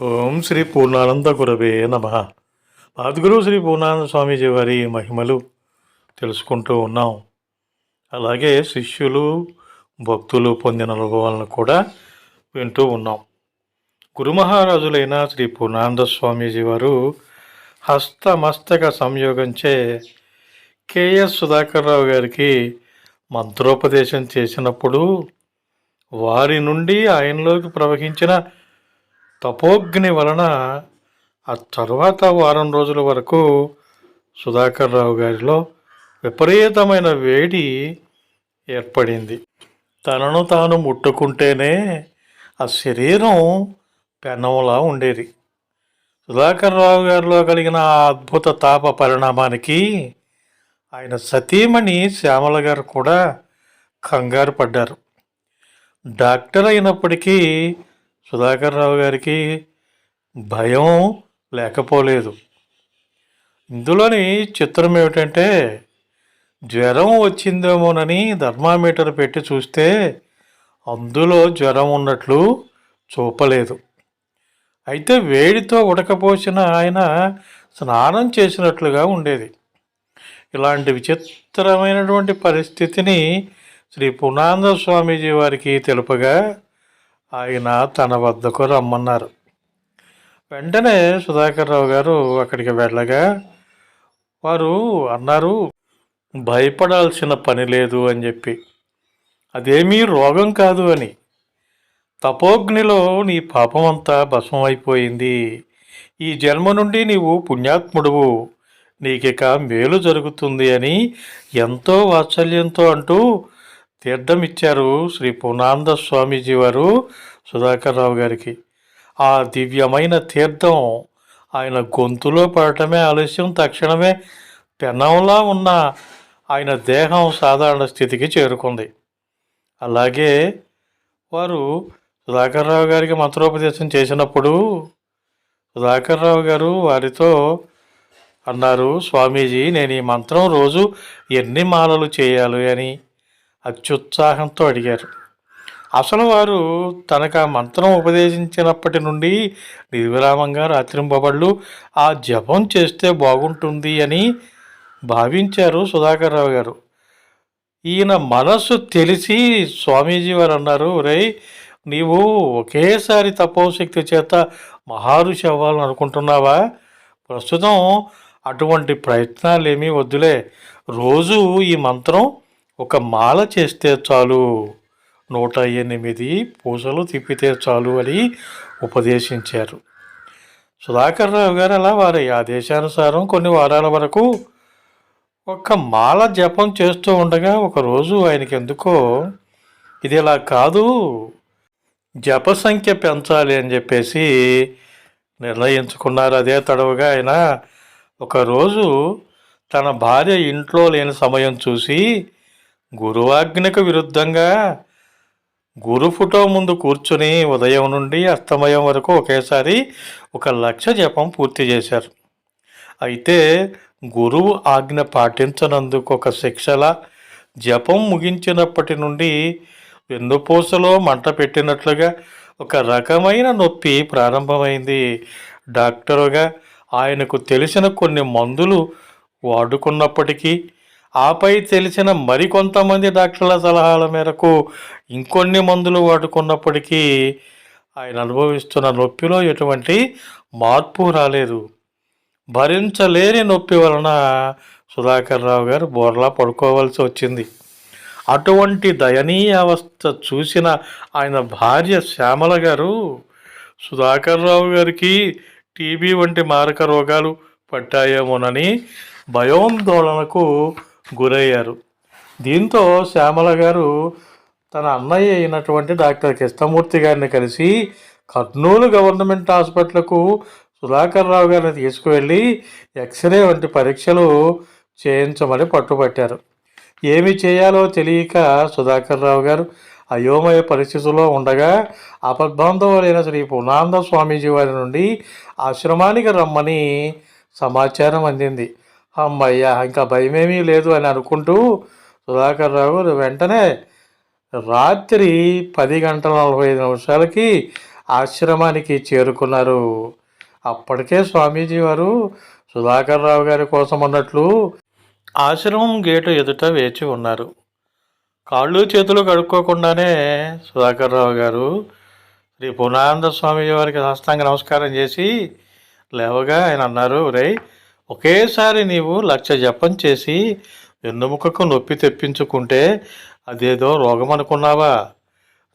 ఓం శ్రీ పూర్ణానంద గురవే నమ. ఆదిగురు శ్రీ పూర్ణానంద స్వామీజీ వారి మహిమలు తెలుసుకుంటూ ఉన్నాం. అలాగే శిష్యులు భక్తులు పొందిన అనుభవాలను కూడా వింటూ ఉన్నాం. గురు మహారాజులైన శ్రీ పూర్ణానంద స్వామీజీ వారు హస్తమస్తక సంయోగంచే కేఎస్ సుధాకర్ రావు గారికి మంత్రోపదేశం చేసినప్పుడు వారి నుండి ఆయనలోకి ప్రవహించిన తపోగ్ని వలన ఆ తర్వాత వారం రోజుల వరకు సుధాకర్ రావు గారిలో విపరీతమైన వేడి ఏర్పడింది. తనను తాను ముట్టుకుంటేనే ఆ శరీరం పెనంలా ఉండేది. సుధాకర్ రావు గారిలో కలిగిన ఆ అద్భుత తాప పరిణామానికి ఆయన సతీమణి శ్యామల గారు కూడా కంగారు పడ్డారు. డాక్టర్ అయినప్పటికీ సుధాకర్ రావు గారికి భయం లేకపోలేదు. ఇందులోని చిత్రం ఏమిటంటే జ్వరం వచ్చిందేమోనని థర్మామీటర్ పెట్టి చూస్తే అందులో జ్వరం ఉన్నట్లు చూపలేదు. అయితే వేడితో ఉడకపోసిన ఆయన స్నానం చేసినట్లుగా ఉండేది. ఇలాంటి విచిత్రమైనటువంటి పరిస్థితిని శ్రీ పునాంద స్వామీజీ వారికి తెలుపగా ఆయన తన వద్దకు రమ్మన్నారు. వెంటనే సుధాకర్రావు గారు అక్కడికి వెళ్ళగా వారు అన్నారు భయపడాల్సిన పని లేదు అని చెప్పి. అదేమీ రోగం కాదు అని. తపోగ్నిలో నీ పాపం అంతా భస్మం అయిపోయింది ఈ జన్మ నుండి నీవు పుణ్యాత్ముడువు. నీకిక మేలు జరుగుతుంది అని ఎంతో వాత్సల్యంతో అంటూ తీర్థం ఇచ్చారు శ్రీ పూర్ణానంద స్వామీజీ వారు సుధాకర్ రావు గారికి. ఆ దివ్యమైన తీర్థం ఆయన గొంతులో పడటమే ఆలస్యం తక్షణమే పెనంలా ఉన్న ఆయన దేహం సాధారణ స్థితికి చేరుకుంది. అలాగే వారు సుధాకర్ రావు గారికి మంత్రోపదేశం చేసినప్పుడు సుధాకర్ రావు గారు వారితో అన్నారు స్వామీజీ నేను ఈ మంత్రం రోజు ఎన్ని మాలలు చేయాలి అని? అత్యుత్సాహంతో అడిగారు. అసలు వారు తనకు ఆ మంత్రం ఉపదేశించినప్పటి నుండి నిర్విరామంగా రాత్రింబబళ్ళు ఆ జపం చేస్తే బాగుంటుంది అని భావించారు సుధాకర్ రావు గారు. ఈయన మనస్సు తెలిసి స్వామీజీ వారు అన్నారు రే నీవు ఒకేసారి తపోశక్తి చేత మహారుషి అవ్వాలని అనుకుంటున్నావా ప్రస్తుతం అటువంటి ప్రయత్నాలు ఏమీ వద్దులే. రోజు ఈ మంత్రం ఒక మాల చేస్తే చాలు. నూట ఎనిమిది పూసలు తిప్పితే చాలు అని ఉపదేశించారు. సుధాకర్ రావు గారు అలా వారి. ఆదేశానుసారం కొన్ని వారాల వరకు ఒక మాల జపం చేస్తూ ఉండగా ఒకరోజు ఆయనకి ఎందుకో ఇది ఇలా కాదు. జప సంఖ్య పెంచాలి అని చెప్పేసి నిర్ణయించుకున్నారు. అదే తడవుగా ఆయన ఒకరోజు తన భార్య ఇంట్లో లేని సమయం చూసి గురువాజ్ఞకు విరుద్ధంగా గురు ఫోటో ముందు కూర్చుని ఉదయం నుండి అస్తమయం వరకు ఒకేసారి ఒక లక్ష జపం పూర్తి చేశారు. అయితే గురువు ఆజ్ఞ పాటించనందుకు ఒక శిక్షల జపం ముగించినప్పటి నుండి వెన్నుపూసలో మంట పెట్టినట్లుగా ఒక రకమైన నొప్పి ప్రారంభమైంది. డాక్టరుగా ఆయనకు తెలిసిన కొన్ని మందులు వాడుకున్నప్పటికీ ఆపై తెలిసిన మరికొంతమంది డాక్టర్ల సలహాల మేరకు ఇంకొన్ని మందులు వాడుకున్నప్పటికీ ఆయన అనుభవిస్తున్న నొప్పిలో ఎటువంటి మార్పు రాలేదు. భరించలేని నొప్పి వలన సుధాకర్ రావు గారు బోర్లా పడుకోవాల్సి వచ్చింది. అటువంటి దయనీయ అవస్థ చూసిన ఆయన భార్య శ్యామల గారు సుధాకర్ రావు గారికి టీబీ వంటి మారక రోగాలు పట్టాయేమోనని భయోందోళనకు గురయ్యారు. దీంతో శ్యామల గారు తన అన్నయ్య అయినటువంటి డాక్టర్ కృష్ణమూర్తి గారిని కలిసి కర్నూలు గవర్నమెంట్ హాస్పిటల్కు సుధాకర్ రావు గారిని తీసుకువెళ్ళి ఎక్స్రే వంటి పరీక్షలు చేయించమని పట్టుబట్టారు. ఏమి చేయాలో తెలియక సుధాకర్ రావు గారు అయోమయ పరిస్థితుల్లో ఉండగా అపద్బంధములైన శ్రీ పూర్ణానంద స్వామీజీ వారి నుండి ఆశ్రమానికి రమ్మని సమాచారం అందింది. అమ్మయ్యా ఇంకా భయమేమీ లేదు అని అనుకుంటూ సుధాకర్ రావు గారు వెంటనే రాత్రి పది గంటల నలభై ఐదు నిమిషాలకి ఆశ్రమానికి చేరుకున్నారు. అప్పటికే స్వామీజీ వారు సుధాకర్ రావు గారి కోసం అన్నట్లు ఆశ్రమం గేటు ఎదుట వేచి ఉన్నారు. కాళ్ళు చేతులు కడుక్కోకుండానే సుధాకర్ రావు గారు శ్రీ పూర్ణానంద స్వామీజీ వారికి హస్తంగా నమస్కారం చేసి లేవగా ఆయన అన్నారు రై ఒకేసారి నీవు లక్ష జపం చేసి వెన్నుముకకు నొప్పి తెప్పించుకుంటే అదేదో రోగం అనుకున్నావా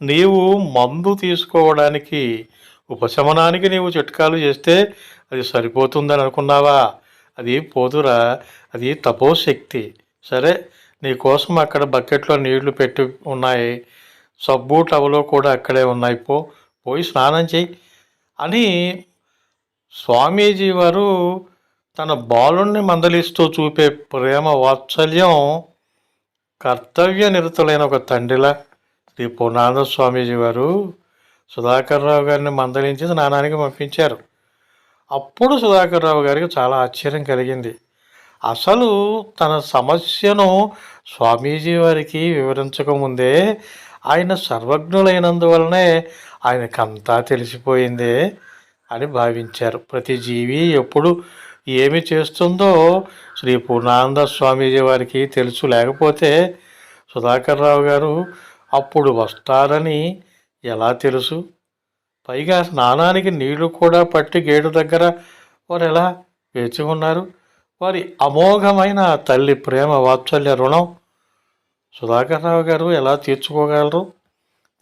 నీవు మందు తీసుకోవడానికి ఉపశమనానికి నీవు చిట్కాలు చేస్తే అది సరిపోతుందని అనుకున్నావా? అది పోదురా అది తపోశక్తి. సరే నీకోసం అక్కడ బకెట్లో నీళ్ళు పెట్టి ఉన్నాయి. సబ్బు టవలో కూడా అక్కడే ఉన్నాయి. పో పోయి స్నానం చేయి అని స్వామీజీ వారు తన బాలుణ్ణి మందలిస్తూ చూపే ప్రేమ వాత్సల్యం కర్తవ్య నిరతులైన ఒక తండ్రిలా శ్రీ పూర్ణానంద స్వామీజీ వారు సుధాకర్ రావు గారిని మందలించి స్నానానికి పంపించారు. అప్పుడు సుధాకర్ రావు గారికి చాలా ఆశ్చర్యం కలిగింది. అసలు తన సమస్యను స్వామీజీ వారికి వివరించకముందే ఆయన సర్వజ్ఞులైనందువలనే ఆయనకంతా తెలిసిపోయిందే అని భావించారు. ప్రతి జీవి ఎప్పుడు ఏమి చేస్తుందో శ్రీ పూర్ణానంద స్వామీజీ వారికి తెలుసు. లేకపోతే సుధాకర్ రావు గారు అప్పుడు వస్తారని ఎలా తెలుసు? పైగా స్నానానికి నీళ్ళు కూడా పట్టి గేటు దగ్గర వారు ఎలా వేచి ఉన్నారు? వారి అమోఘమైన తల్లి ప్రేమ వాత్సల్య రుణం సుధాకర్ రావు గారు ఎలా తీర్చుకోగలరు?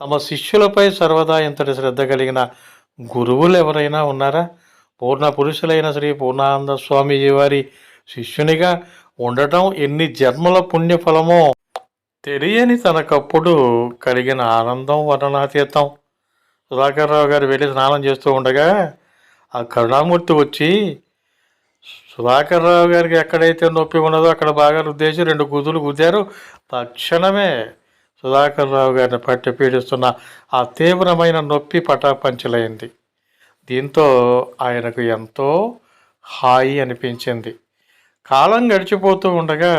తమ శిష్యులపై సర్వదా ఇంతటి శ్రద్ధ కలిగిన గురువులు ఎవరైనా ఉన్నారా? పూర్ణ పురుషులైన శ్రీ పూర్ణానంద స్వామీజీ వారి శిష్యునిగా ఉండటం ఎన్ని జన్మల పుణ్యఫలమో తెలియని తనకప్పుడు కలిగిన ఆనందం వర్ణనాతీతం సుధాకర్ రావు గారు వెళ్ళి స్నానం చేస్తూ ఉండగా ఆ కరుణామూర్తి వచ్చి సుధాకర్ రావు గారికి ఎక్కడైతే నొప్పి ఉన్నదో అక్కడ బాగా రుద్దేసి రెండు గుదులు గుద్దారు. తక్షణమే సుధాకర్ రావు గారిని పట్టి పీడిస్తున్న ఆ తీవ్రమైన నొప్పి పటాపంచలైంది. దీంతో ఆయనకు ఎంతో హాయి అనిపించింది. కాలం గడిచిపోతూ ఉండగా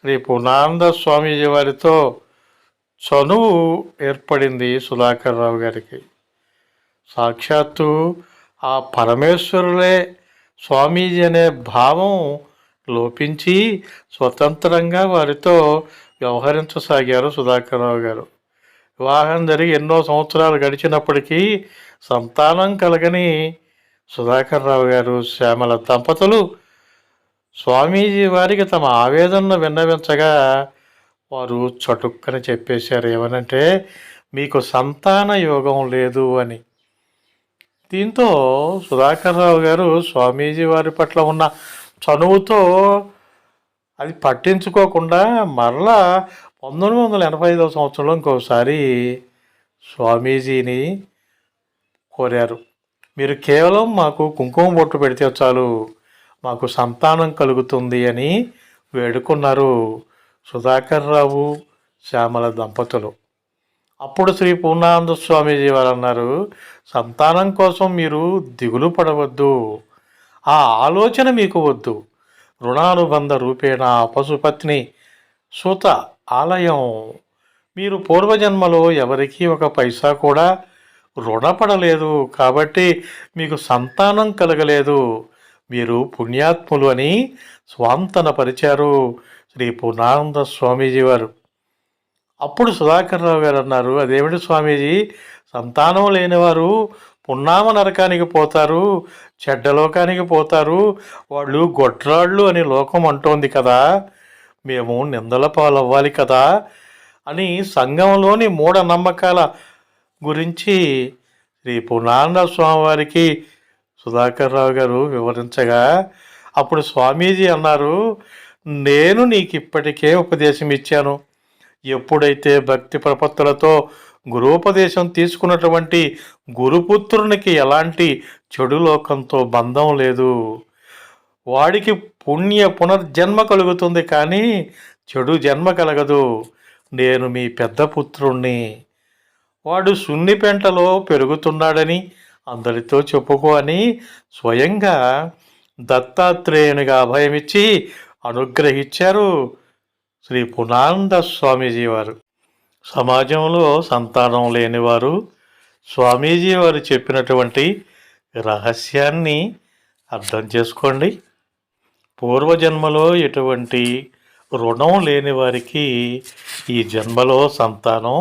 శ్రీ పూర్ణానంద స్వామీజీ వారితో చనువు ఏర్పడింది సుధాకర్ రావు గారికి. సాక్షాత్తు ఆ పరమేశ్వరులే స్వామీజీ అనే భావం లోపించి స్వతంత్రంగా వారితో వ్యవహరించసాగారు సుధాకర్ రావు గారు. వివాహం జరిగి ఎన్నో సంవత్సరాలు గడిచినప్పటికీ సంతానం కలగని సుధాకర్ రావు గారు శ్యామల దంపతులు స్వామీజీ వారికి తమ ఆవేదనను విన్నవించగా వారు చటుక్కని చెప్పేశారు. ఏమనంటే మీకు సంతాన యోగం లేదు అని. దీంతో సుధాకర్ రావు గారు స్వామీజీ వారి పట్ల ఉన్న చనువుతో అది పట్టించుకోకుండా మరలా పంతొమ్మిది వందల ఎనభై ఐదవ సంవత్సరంలో ఇంకోసారి స్వామీజీని కోరారు. మీరు కేవలం మాకు కుంకుమ బొట్టు పెడితే చాలు మాకు సంతానం కలుగుతుంది అని వేడుకున్నారు సుధాకర్ రావు శ్యామల దంపతులు. అప్పుడు శ్రీ పూర్ణానంద స్వామీజీ వారు అన్నారు సంతానం కోసం మీరు దిగులు పడవద్దు ఆ ఆలోచన మీకు వద్దు. రుణానుబంధ రూపేణ పశుపత్ని సుత ఆలయం. మీరు పూర్వజన్మలో ఎవరికీ ఒక పైసా కూడా రుణపడలేదు కాబట్టి మీకు సంతానం కలగలేదు. మీరు పుణ్యాత్ములు అని స్వాంతనపరిచారు శ్రీ పూర్ణానంద స్వామీజీ వారు. అప్పుడు సుధాకర్ రావు గారు అన్నారు అదేమిటి స్వామీజీ? సంతానం లేనివారు పున్నామ నరకానికి పోతారు చెడ్డలోకానికి పోతారు. వాళ్ళు గొడ్రాళ్ళు అని లోకం అంటోంది కదా. మేము నిందల పాలవ్వాలి కదా అని సంఘంలోని మూఢనమ్మకాల గురించి శ్రీ పూర్ణానంద స్వామివారికి సుధాకర్ రావు గారు వివరించగా అప్పుడు స్వామీజీ అన్నారు నేను నీకు ఇప్పటికే ఉపదేశం ఇచ్చాను. ఎప్పుడైతే భక్తి ప్రపత్తులతో గురుపదేశం తీసుకున్నటువంటి గురుపుత్రునికి ఎలాంటి చెడు లోకంతో బంధం లేదు. వాడికి పుణ్య పునర్జన్మ కలుగుతుంది కానీ చెడు జన్మ కలగదు. నేను మీ పెద్ద పుత్రుణ్ణి. వాడు సున్ని పెంటలో పెరుగుతున్నాడని అందరితో చెప్పుకో అని స్వయంగా దత్తాత్రేయునిగా అభయమిచ్చి అనుగ్రహించారు శ్రీ పునానంద స్వామీజీ వారు. సమాజంలో సంతానం లేనివారు స్వామీజీ వారు చెప్పినటువంటి రహస్యాన్ని అర్థం చేసుకోండి. పూర్వజన్మలో ఎటువంటి రుణం లేని వారికి ఈ జన్మలో సంతానం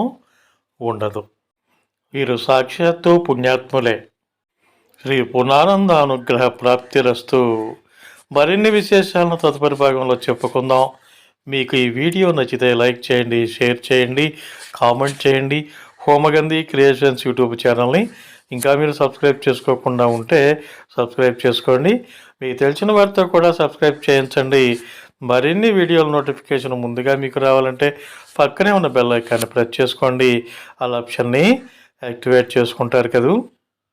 ఉండదు. వీరు సాక్షాత్తు పుణ్యాత్ములే. శ్రీ పునానంద అనుగ్రహ ప్రాప్తిరస్తు. మరిన్ని విశేషాలను తదుపరి భాగంలో చెప్పుకుందాం. మీకు ఈ వీడియో నచ్చితే లైక్ చేయండి షేర్ చేయండి కామెంట్ చేయండి. హోమగంధి క్రియేషన్స్ యూట్యూబ్ ఛానల్ని ఇంకా మీరు సబ్స్క్రైబ్ చేసుకోకుండా ఉంటే సబ్స్క్రైబ్ చేసుకోండి. మీకు తెలిసిన వారితో కూడా సబ్స్క్రైబ్ చేయించండి. మరిన్ని వీడియోల నోటిఫికేషన్ ముందుగా మీకు రావాలంటే పక్కనే ఉన్న బెల్ ఐకాన్ని ప్రెస్ చేసుకోండి. ఆ ఆప్షన్ని యాక్టివేట్ చేసుకుంటారు కదా.